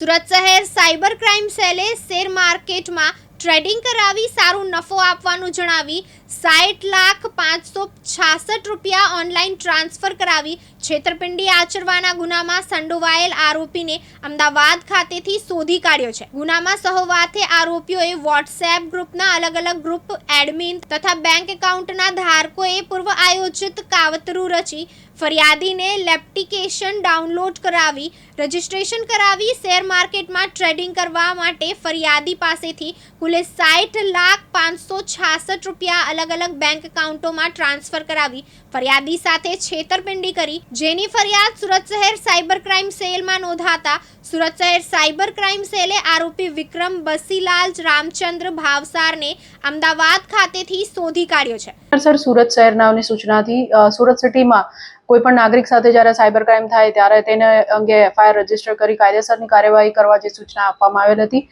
સુરત શહેર cyber crime સેલે share માર્કેટમાં ટ્રેડિંગ કરાવી સારો નફો આપવાનું જણાવી સાઠ લાખ પાંચસો છાસઠ રૂપિયા ઓનલાઈન ટ્રાન્સફર કરાવી છેતરપિંડી આચરવાના ગુનામાં સંડોવાયેલ આરોપીને અમદાવાદ ખાતેથી શોધી કાઢ્યો છે. ગુનામાં સહવાથે આરોપીઓએ વોટ્સએપ ગ્રુપના અલગ અલગ ગ્રુપ એડમિન તથા બેંક એકાઉન્ટના ધારકોએ પૂર્વ આયોજિત કાવતરું રચી ફરિયાદીને લેપ્ટિકેશન ડાઉનલોડ કરાવી, રજિસ્ટ્રેશન કરાવી, શેર માર્કેટમાં ટ્રેડિંગ કરવા માટે ફરિયાદી પાસેથી કુલે સાઠ લાખ પાંચસો છાસઠ રૂપિયા અલગ અલગ બેંક એકાઉન્ટોમાં ટ્રાન્સફર કરાવી, ફરિયાદી સાથે છેતરપિંડી કરી, જેની ફરિયાદ સુરત શહેર સાયબર ક્રાઇમ સેલમાં નોંધાતા સુરત શહેર સાયબર ક્રાઇમ સેલે આરોપી વિક્રમ બસીલાલ રામચંદ્ર ભાવસારને અમદાવાદ ખાતેથી શોધી કાઢ્યો છે. સર, સુરત શહેરના સૂચનાથી સુરત સિટીમાં કોઈ પણ નાગરિક સાથે જ્યારે સાયબર ક્રાઇમ થાય ત્યારે તેને અંગે એફઆઈઆર રજિસ્ટર કરી કાયદેસરની કાર્યવાહી કરવા જે સૂચના આપવામાં આવેલ હતી.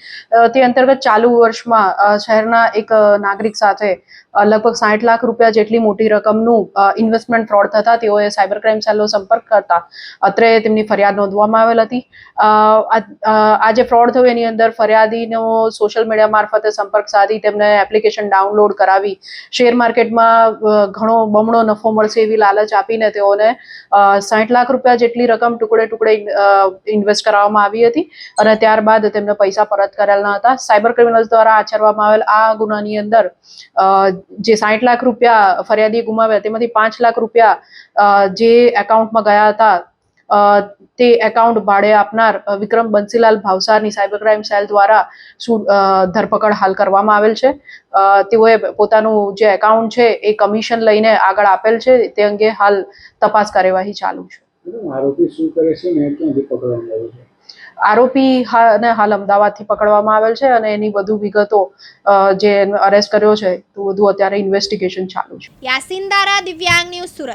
તે અંતર્ગત ચાલુ વર્ષમાં શહેરના એક નાગરિક સાથે લગભગ સાઠ લાખ રૂપિયા જેટલી મોટી રકમનું ઇન્વેસ્ટમેન્ટ ફ્રોડ થતા તેઓએ સાયબર ક્રાઇમ સેલનો સંપર્ક કરતા અત્રે તેમની ફરિયાદ નોંધવામાં આવેલ હતી. આ જે ફ્રોડ થયું એની અંદર ફરિયાદીનો સોશિયલ મીડિયા મારફતે સંપર્ક સાધી તેમને એપ્લિકેશન ડાઉનલોડ કરાવી. શેર માર્કેટમાં ઘણો બમણો નફો મળશે એવી લાલચ આપીને તેઓને સાઠ લાખ રૂપિયા જેટલી રકમ ટુકડે ટુકડે ઇન્વેસ્ટ કરાવવામાં આવી હતી અને ત્યારબાદ તેમને પૈસા પરત કરેલા હતા. સાયબર ક્રિમિનલ્સ દ્વારા આચરવામાં આવેલ આ ગુનાની અંદર જે સાઠ લાખ રૂપિયા ફરિયાદી ગુમાવ્યા, તેમાંથી પાંચ લાખ રૂપિયા જે એકાઉન્ટમાં ગયા હતા તે એકાઉન્ટ ભાડે આપનાર વિક્રમ બંસીલાલ ભાવસારની સાયબર ક્રાઇમ સેલ દ્વારા ધરપકડ હાલ કરવામાં આવેલ છે. અ, તેઓએ પોતાનું જે એકાઉન્ટ છે એ કમિશન લઈને આગળ આપેલ છે. તે અંગે હાલ તપાસ કાર્યવાહી ચાલુ છે. આરોપી શું કરે છે ને ક્યાંથી પકડવામાં આવ્યો છે? આરોપી ને હાલ અમદાવાદથી પકડવામાં આવેલ છે અને એની વધુ વિગતો જે અરેસ્ટ કર્યો છે તો વધુ અત્યારે ઇન્વેસ્ટિગેશન ચાલુ છે. યાસીન દારા દિવ્યાંગ ન્યૂઝ સુરત.